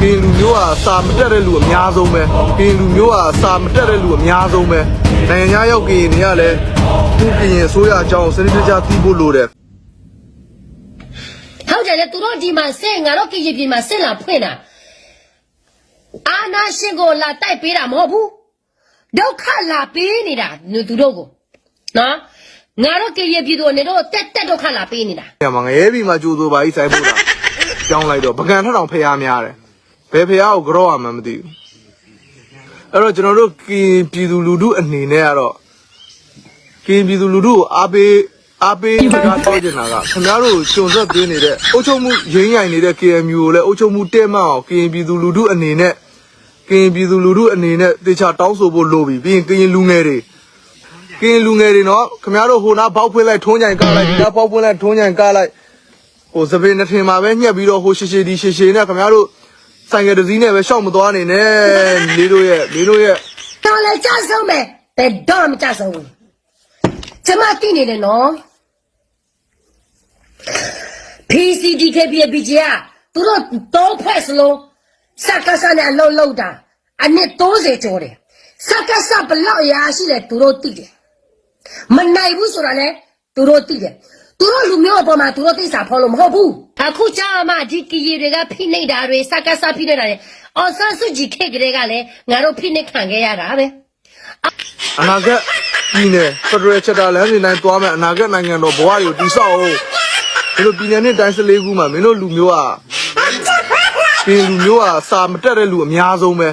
ကရင်လူမျိုးကစာမတက်တဲ့လူအများဆုံးပဲကရင်လူမျိုးကစာမတက်တဲ့လူအများဆုံးပဲနိုင်ငံခြားရောက်ကရင်တွေကလည်းခုကရင်အစိုးရအကြောင်းစနစ်တကျသိဖို့လိုတယ်ဟုတ်တယ်လေသူတို့ဒီမှာဆင့်ငါတို့ကရင်ပြည်မှာဆင့်လာဖွင့်တာအာနာရှင်ကိုလာတိုက်ပေးတာမဟုတ်ဘူးဒုက္ခလာပေးနေတာသူတို့ကိုနော်ငါတို့ကရင်ပြည်တို့နေတော့တက်တက်ဒုက္ခလာပေးနေတာ။ညမှာငရဲပြီမှာကြိုးစိုးပါကြီးဆိုင်ဖို့တာ။ကြောင်းလိုက်တော့ပကံထထောင်ဖျားများတယ်။ ဘယ်ဖျားကိုကြောက်ရမှန်းမသိဘူး။အဲ့တော့ကျွန်တော်တို့ကရင်ပြည်သူလူထုအနေနဲ့ကတော့ကရင်ပြည်သူလူထုကိုအားပေးအားပေးစကားပြောချင်တာကခင်ဗျားတို့ကျွန်ဆက်ပေးနေတဲ့အုပ်ချုပ်မှုရင်းရိုင်နေတဲ့ KMU ကိုလည်းအုပ်ချုပ်မှုတဲ့မအောင်ကရင်ပြည်သူလူထုအနေနဲ့ကရင်ပြည်သူလူထုအနေနဲ့တေချာတောင်းဆိုဖို့လိုပြီပြီးရင်ကရင်လူငယ်တွေကရင်လူငယ်တွေနော်ခင်ဗျားတို့ဟိုနာဘောက်ဖွင့်လိုက်ထုံးကြိုင်ကားလိုက်ဒီနာဘောက်ဖွင့်လိုက်ထုံးကြိုင်ကားလိုက်ဟိုသပင်နှစ်ထင်မှာပဲညှက်ပြီးတော့ဟိုရှည်ရှည်ဒီရှည်ရှည်နဲ့ခင်ဗျားတို့ ဆိုင်ကယ်တစ်စီးနဲ့ပဲရှောက်မသွားနေနဲ့လေးတို့ရဲ့လေးတို့ရဲ့တော်လည်းကြဆုံးမယ်ဘယ်တော့မှမကြဆုံးဘူးကျမသိနေတယ်နော် PCDKP ရဲ့ BJ ကသူတို့တော့ဖက်စလုံးစက္ကစနဲ့အလုံးလုံးတာအနည်း30ကျော်တယ်စက္ကစဘလောက်ရာရှိလဲသူတို့သိတယ်မနိုင်ဘူးဆိုတာလဲသူတို့သိတယ် သူတို့လူမျိုးအပေါ်မှာသူတို့သိစာဖော်လို့မဟုတ်ဘူးအခုကြာမှဒီကီရီတွေကဖိနှိပ်တာတွေစက္ကစဖိနှိပ်တာတွေအော်ဆန်းစုကြည်ခေတ်ကလေးကလည်းငါတို့ဖိနှိပ်ခံခဲ့ရတာပဲအနာဂတ်ပြည်နယ်ဖက်ဒရယ်ချက်တာလမ်းစဉ်တိုင်းသွားမယ်အနာဂတ်နိုင်ငံတော်ဘဝတွေကိုတည်ဆောက်အောင်ဒီလိုပြည်နယ်နဲ့တိုင်းစလေးခုမှာမင်းတို့လူမျိုးကပြည်လူမျိုးကစာမတက်တဲ့လူအများဆုံးပဲ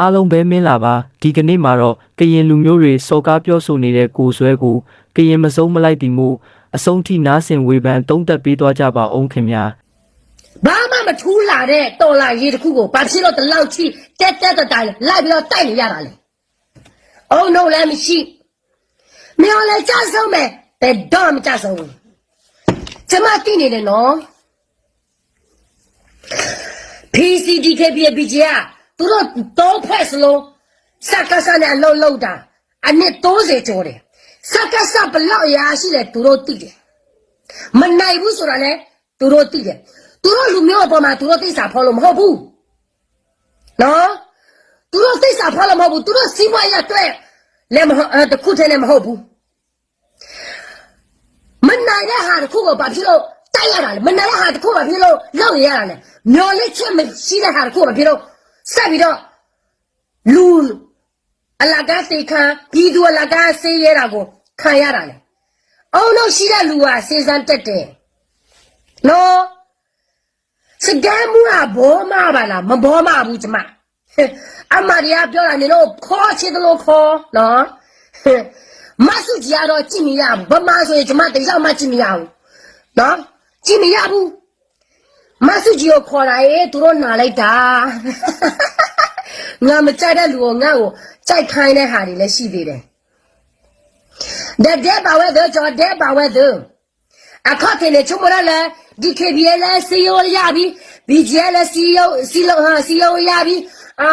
အားလုံးပဲမင်းလာပါဒီကနေ့မှာတော့ကရင်လူမျိုးတွေစော်ကားပြောဆိုနေတဲ့ကိုဆွဲကိုကရင်မစုံမလိုက်တီမှု အဆုံးထိနားဆင်ဝေဖန်တုံးသက်ပေးသွားကြပါအောင်ခင်ဗျာဘာမှမထူးလာတဲ့တော်လာရေးတစ်ခုကိုဘာဖြစ်လို့ဒီလောက်ချိတက်တက်တတိုင်းလိုက်ပြီးတော့တိုက်နေရတာလဲ။အုံတော့လည်းမရှိ။မြော်လည်းကြဆုံးမယ်ဘယ်တော့မှမကြဆုံးဘူး။ကျမသိနေတယ်နော်။ PCDKP ရဲ့ BJ ကသူတို့တော့ဖက်စလုံးစက္ကစနဲ့အလုံးလုံးတာအနည်း30ကျော်တယ်။ စက္ကစဘလောက်ရာရှိလဲသူတို့သိတယ်။မနိုင်ဘူးဆိုတာလဲသူတို့သိတယ်သူတို့လူမျိုးအပေါ်မှာသူတို့သိစာဖော်လို့မဟုတ်ဘူးနော်သူတို့သိစာဖော်လို့မဟုတ်ဘူးသူတို့စီးပွားရေးအတွက်လည်းမဟုတ်အဲတခုတည်းလည်းမဟုတ်ဘူးမနိုင်တဲ့ဟာတစ်ခုကိုဘာဖြစ်လို့တိုက်ရတာလဲမနိုင်တဲ့ဟာတစ်ခုဘာဖြစ်လို့လောက်ရရတာလဲမျော်လင့်ချက်မရှိတဲ့ဟာတစ်ခုဘာဖြစ်လို့ဆက်ပြီးတော့လူ အလကားစိတ်ခံပြည်သူအလကားဆေးရတာကိုခံရတာလေအောင်လို့ရှိတဲ့လူကစေစမ်းတက်တယ်နော်စကမ်းမှုကဘောမပါလားမဘောမဘူးကျမဟဲ့အမရီယာပြောတာနေတော့ခေါ်ချစ်တယ်လို့ခေါ်နော်ဟဲ့မဆုကြီးကတော့ကြည့်မရဘူးဗမာဆိုရင်ကျမတိတ်ဆောင်မှကြည့်မရဘူးနော်ကြည့်မရဘူးမဆုကြီးကိုခေါ်လာရဲ့သူတို့နာလိုက်တာ ငါမကြိုက်တဲ့လူကိုငါ့ကိုကြိုက်ခိုင်းတဲ့ဟာတွေလည်းရှိသေးတယ်တဲ့တဲ့ပါဝဲတော့ကျော်တဲ့ပါဝဲတော့အခါတင်နေချုံမရလဲဒီကေဘီလဲစီယိုရပြီဘီဂျဲလဲစီယိုစီလိုဟာစီယိုရပြီအာ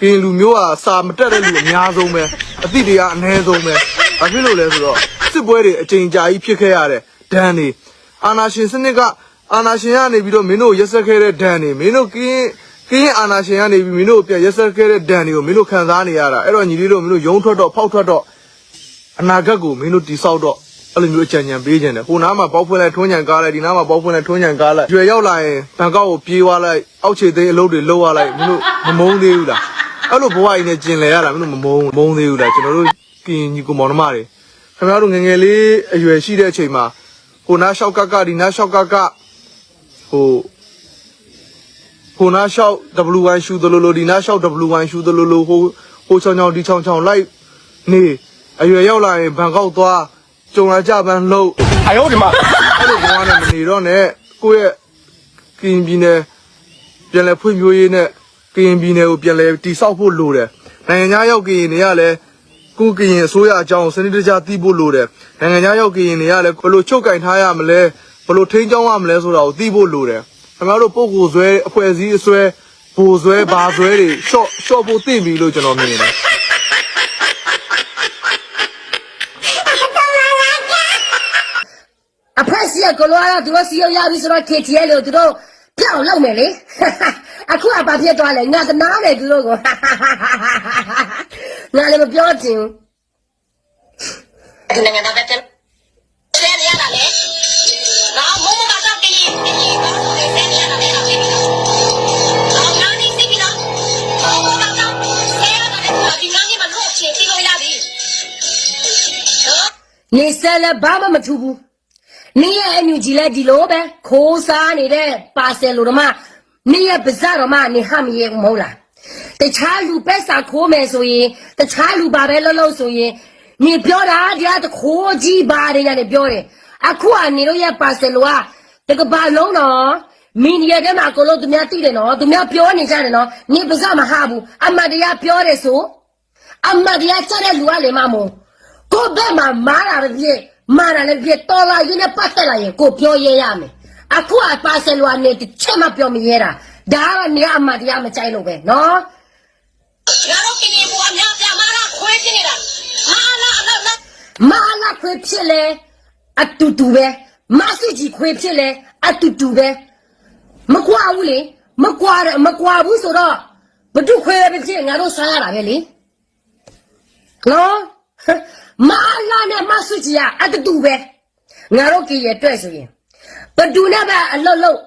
ကရင်လူမျိုးကစာမတက်တဲ့လူအများဆုံးပဲအတိတရားအနည်းဆုံးပဲဘာဖြစ်လို့လဲဆိုတော့စစ်ပွဲတွေအကြိမ်ကြာကြီးဖြစ်ခဲ့ရတဲ့ဒဏ်တွေအာနာရှင်စနစ်ကအာနာရှင်ကနေပြီးတော့မင်းတို့ရက်ဆက်ခဲ့တဲ့ဒဏ်တွေမင်းတို့ကင်း ကင်းအာနာရှင်ကနေပြီးမင်းတို့ပြန်ရက်ဆက်ခဲ့တဲ့ဒဏ်တွေကိုမင်းတို့ခံစားနေရတာအဲ့တော့ညီလေးတို့မင်းတို့ယုံထွက်တော့ဖောက်ထွက်တော့အနာဂတ်ကိုမင်းတို့တိဆောက်တော့အဲ့လိုမျိုးအကြံဉာဏ်ပေးခြင်းတယ်ဟိုနားမှာပေါက်ဖွင့်လိုက်ထွန်းညံကားလိုက်ဒီနားမှာပေါက်ဖွင့်လိုက်ထွန်းညံကားလိုက်ရွယ်ရောက်လာရင်ဘန်ကောက်ကိုပြေးသွားလိုက်အောက်ခြေသိမ်းအလုပ်တွေလုပ်သွားလိုက်မင်းတို့မမုန်းသေးဘူးလားအဲ့လိုဘဝကြီးနဲ့ကျင်လဲရတာမင်းတို့မမုန်းမုန်းသေးဘူးလားကျွန်တော်တို့ကင်ညီကိုမောင်နှမတွေခင်ဗျားတို့ငယ်ငယ်လေးအရွယ်ရှိတဲ့အချိန်မှာဟိုနားလျှောက်ကကဒီနားလျှောက်ကကဟို ကိုနာရှောက် W1 ရှူသလိုလိုဒီနာရှောက် W1 ရှူသလိုလိုဟိုဟိုချောင်းချောင်းဒီချောင်းချောင်းလိုက်နေအရွယ်ရောက်လာရင်ဘန်ကောက်သွားကြုံလာကြပန်းလှုပ်အယောဒီမှာအဲ့လိုဘဝနဲ့မနေတော့နဲ့ကိုယ့်ရဲ့ကရင်ပြည်နယ်ပြန်လဲဖွံ့ဖြိုးရေးနဲ့ကရင်ပြည်နယ်ကိုပြန်လဲတည်ဆောက်ဖို့လိုတယ်နိုင်ငံခြားရောက်ကရင်တွေကလည်းကိုကရင်အစိုးရအကြောင်းစနစ်တကျသိဖို့လိုတယ်နိုင်ငံခြားရောက်ကရင်တွေကလည်းဘယ်လိုချုပ်ကင်ထားရမလဲဘယ်လိုထိန်းကျောင်းရမလဲဆိုတာကိုသိဖို့လိုတယ် ခင်ဗျားတို့ပုံကိုယ်ဆွဲအဖွဲ့အစည်းအဆွဲဘိုလ်ဆွဲဘာဆွဲတွေရှော့ရှော့ဖို့သိပြီလို့ကျွန်တော်မြင်တယ်အဖက်စီကကလောရသူတို့စီယိုရပြီဆိုတော့ KTL လို့သူတို့ပြောင်းလောက်မယ်လေအခုကဘာဖြစ်သွားလဲငါသနာတယ်သူတို့ကိုငါလည်းမပြောချင်ဘူးဒီနိုင်ငံသားပဲတဲ့ဆဲရရတာလေ နော်နေစက်လည်းဘာမှမထူဘူးနေရဲ့အညူကြီးလည်းဒီလိုပဲခိုးစားနေတဲ့ပါဆယ်လိုတော့မှနေရဲ့ပါဇာတော့မှနေဟမရေမဟုတ်လားတခြားလူပဲစာခိုးမယ်ဆိုရင်တခြားလူပါပဲလှုပ်လှုပ်ဆိုရင်နေပြောတာတရားတခိုးကြီးပါတယ်ညာနေပြောတယ်အခုကနေတော့ရဲ့ပါဆယ်လိုကတကဘာလုံးတော့မင်းရဲ့ထဲမှာကိုလို့သူများသိတယ်နော်သူများပြောနေကြတယ်နော်နေပါဇာမဟာဘူးအမတ်တရားပြောတယ်ဆိုအမတ်တရားချက်တဲ့လူကလေမမို့ ကိုဘက်မှာမားတာလည်းဖြစ်မားတာလည်းဖြစ်တော်လာရင်းနဲ့ပတ်သက်လာရင်ကိုပြောရဲရမယ်အခုအပါဆယ်လူကနေတစ်ချက်မှပြောမရဲတာဒါကတော့နေအမတ်တရားမကြိုက်လို့ပဲနော်ငါတို့ကရင်ဘောများပြမလားခွဲချင်နေတာမာလာအလောက်လောက်မာလာခွေဖြစ်လဲအတူတူပဲမဆူကြီးခွေဖြစ်လဲအတူတူပဲမကွာဘူးလေမကွာတယ်မကွာဘူးဆိုတော့ဘဒုခွေပဲဖြစ်ငါတို့စားရတာပဲလေနော် မာလာနဲ့မဆူကြီးကအတူတူပဲငါတို့ကြည်ရအတွက်ဆိုရင်ဘဒုနဲ့ပဲအလုံးလုံး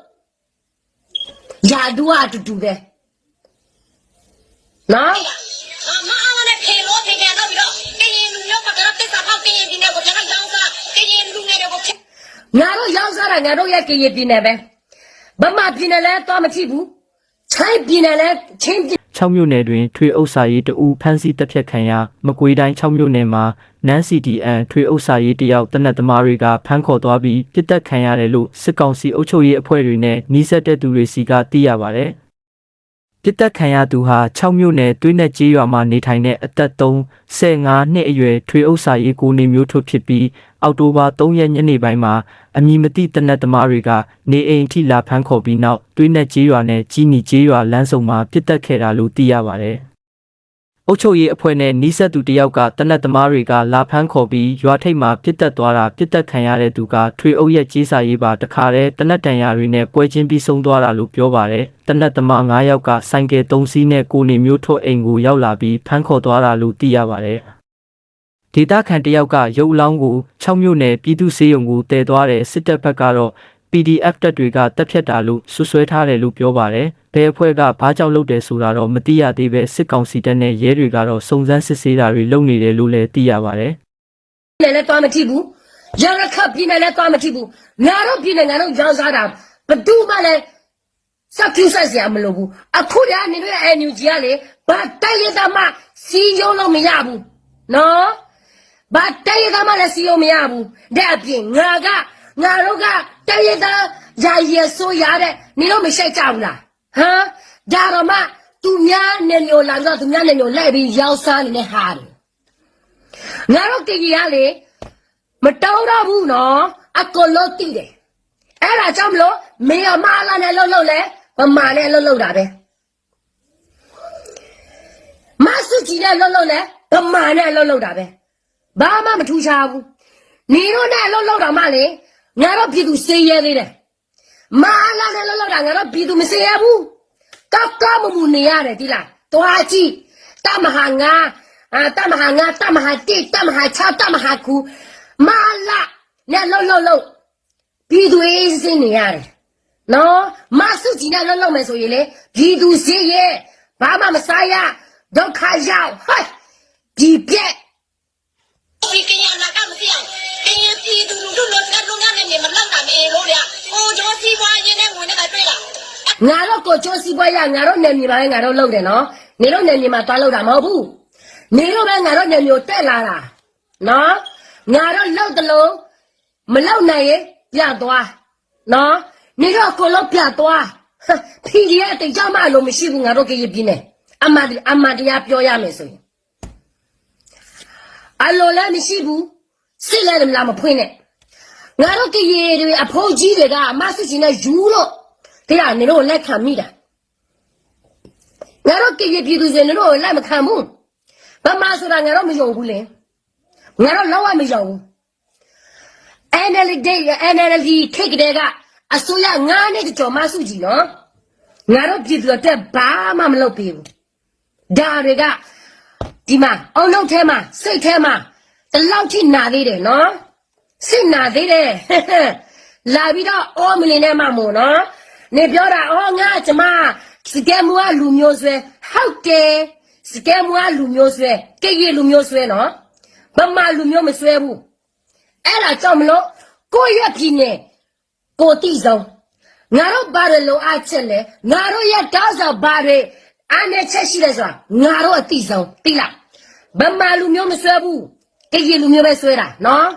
ယာဒူအတူတူပဲနော်မအားနဲ့ဖေလို့ဖေပြန်တော့ပြီးတော့ကရင်လူမျိုးကတော့တစ္ဆာဖောက်ကရင်ဒီနေ့ကိုပြန်တော့ရောင်းစားကရင်လူငယ်တွေကိုဖြစ်ငါတို့ရောက်စားတာငါတို့ရဲ့ကြည်ရပြည်နယ်ပဲဗမာပြည်နယ်လဲတော့မကြည့်ဘူးချိုင်းပြည်နယ်လဲချင်းပြည် 6မြို့နယ်တွင်ထွေအုပ်စာရေးတအူဖမ်းဆီးတပ်ဖြတ်ခံရမကွေးတိုင်း6မြို့နယ်မှာနန်း CDN ထွေအုပ်စာရေးတယောက်တနက်သမားတွေကဖမ်းခေါ်သွားပြီးပြစ်တက်ခံရတယ်လို့စစ်ကောင်စီအုပ်ချုပ်ရေးအဖွဲ့တွေနဲ့နှီးစပ်တဲ့သူတွေစီကသိရပါတယ်။ ပြစ်တက်ခံရသူဟာ6မြို့နယ်တွင်းနဲ့ကြေးရွာမှာနေထိုင်တဲ့အသက်3 15နှစ်အရွယ်ထွေအုပ်စာရေးကိုနေမျိုးထုတ်ဖြစ်ပြီးအောက်တိုဘာ3ရက်ညနေပိုင်းမှာအမည်မသိတနက်သမားတွေကနေအိမ်ထိလာဖမ်းခေါ်ပြီးနောက်တွင်းနဲ့ကြေးရွာနဲ့ကြီးနီကြေးရွာလမ်းစုံမှာပြစ်တက်ခဲ့တာလို့သိရပါတယ်။ အုတ်ချုပ်ရေးအဖွဲ့နဲ့နီးစပ်သူတယောက်ကတနက်သမားတွေကလာဖမ်းခေါ်ပြီးရွာထိပ်မှာပြစ်တက်သွားတာပြစ်တက်ခံရတဲ့သူကထွေအုပ်ရဲ့ကြီးစာရေးပါတခါတည်းတနက်တန်ရာတွေနဲ့ပွဲချင်းပြီးဆုံးသွားတာလို့ပြောပါတယ်။တနက်သမား9ယောက်ကဆိုင်ကယ်3စီးနဲ့ကိုနေမျိုးထွတ်အိမ်ကိုရောက်လာပြီးဖမ်းခေါ်သွားတာလို့သိရပါတယ်။ဒေတာခန်တယောက်ကရုပ်အလောင်းကို6မြို့နယ်ပြည်သူ့စေယုံကိုတည်သွားတဲ့စစ်တပ်ဘက်ကတော့ PDF တပ်တွေကတပ်ဖြတ်တာလို့ဆွဆွဲထားတယ်လို့ပြောပါတယ်။ဘယ်အဖွဲ့ကဘာကြောင့်လုပ်တယ်ဆိုတာတော့မသိရသေးပဲစစ်ကောင်စီတပ်နဲ့ရဲတွေကတော့စုံစမ်းစစ်ဆေးတာတွေလုပ်နေတယ်လို့လည်းသိရပါတယ်။နယ်လဲတော့မကြည့်ဘူးရရခပ်ပြည်နယ်လဲတော့မကြည့်ဘူးငါတို့ပြည်နယ်ငါတို့ရောက်စားတာဘဒူမှလည်းစက်ကျူဆက်စရာမလိုဘူးအခုတည်းကနေတို့အန်ယူဂျီကလေဘာတိုက်ရတာမှစီယုံလို့မရဘူးနော်ဘာတိုက်ရတာမှလည်းစီယုံမရဘူးတဲ့အပြင်ငါက ငါတို့ကတိုက်ရတာရာရဆိုရတဲ့နေတော့မရှိကြဘူးလားဟမ်ဒါတော့မှသူများနေမျိုးလာတော့သူများနေမျိုးလိုက်ပြီးရောက်စားနေတဲ့ဟာတွေငါတို့တည်ကြီးရလေမတောင်းတော့ဘူးနော်အကလို့တည်တယ်အဲ့ဒါကြောင့်မလို့မေရမလာနဲ့လှုပ်လှုပ်လဲမမနဲ့လှုပ်လှုပ်တာပဲမဆူကြီးနဲ့လှုပ်လှုပ်လဲဗမာနဲ့လှုပ်လှုပ်တာပဲဘာမှမထူးခြားဘူးနေတော့နဲ့လှုပ်လှုပ်တာမှလေ ငါတို့ပြည်သူစေးရဲသေးတယ်မလာနဲ့လှုပ်လှုပ်တာငါတို့ပြည်သူမစေးရဘူးကောက်ကမမှုနေရတယ်ဒီလားတွားကြည့်တမဟာငါအာတမဟာငါတမဟာတိတမဟာချတမဟာကူမလာနဲ့လှုပ်လှုပ်လှုပ်ပြည်သူအေးစင်းနေရတယ်နော်မဆုကြီးနဲ့လှုပ်လှုပ်မယ်ဆိုရင်လေပြည်သူစေးရဲဘာမှမစားရဒုက္ခရောက်ဟဲ့ဒီပြက်ဒီကရင်နာကမသိအောင်ကရင် ငါတို့ကိုချိုးစီပွဲရငါတို့နယ်မြေပါလေငါတို့လုပ်တယ်နော်နေတို့နယ်မြေမှာသွားလုပ်တာမဟုတ်ဘူးနေတို့ပဲငါတို့နယ်မြေကိုတက်လာတာနော်ငါတို့လုပ်တယ်လို့မလုပ်နိုင်ရင်ပြသွားနော်နေတို့ကိုလုံးပြသွားဟမ်ဖီဒီရဲ့အတိတ်ကြမလို့မရှိဘူးငါတို့ကရပြင်းနေအမတ်အမတ်တရားပြောရမယ်ဆိုရင်အလိုလည်းမရှိဘူးစိတ်လည်းမလားမဖွင့်နဲ့ငါတို့ကရတွေအဖိုးကြီးတွေကအမဆစ်ချင်နဲ့ယူလို့ တရားနေတို့လက်ခံမိတာငါတို့ကရပြည်သူစင်နေတို့လက်မခံဘူးဘာမှဆိုတာငါတို့မယုံဘူးလေငါတို့လောက်ဝမယုံဘူး NLD NLD ခိတ်ကလေးကအစိုးရငါးနှစ်ကြော်မဆုကြီးနော်ငါတို့ပြည်သူအတွက်ဘာမှမလုပ်ပေးဘူးဒါတွေကဒီမှာအောင်လုပ်ထဲမှာစိတ်ထဲမှာတလောက်ထိနာသေးတယ်နော်စိတ်နာသေးတယ်လာပြီးတော့အော်မလင်းနဲ့မှမို့နော် နေပြောတာအော်ငါကျမစကဲမူကလူမျိုးဆွဲဟုတ်တယ်စကဲမူကလူမျိုးဆွဲကြည့်ရလူမျိုးဆွဲနော်ဗမာလူမျိုးမဆွဲဘူးအဲ့ဒါကြောင့်မလို့ကိုယ့်ရဲ့ပြည်နယ်ကိုတိဆုံးငါတို့ဘာလို့လုံအပ်ချက်လဲငါတို့ရဲ့တောက်ဆောင်ဘာတွေအားနဲ့ချက်ရှိလဲဆိုတာငါတို့အတိဆုံးတိလားဗမာလူမျိုးမဆွဲဘူးကြည့်ရလူမျိုးပဲဆွဲတာနော်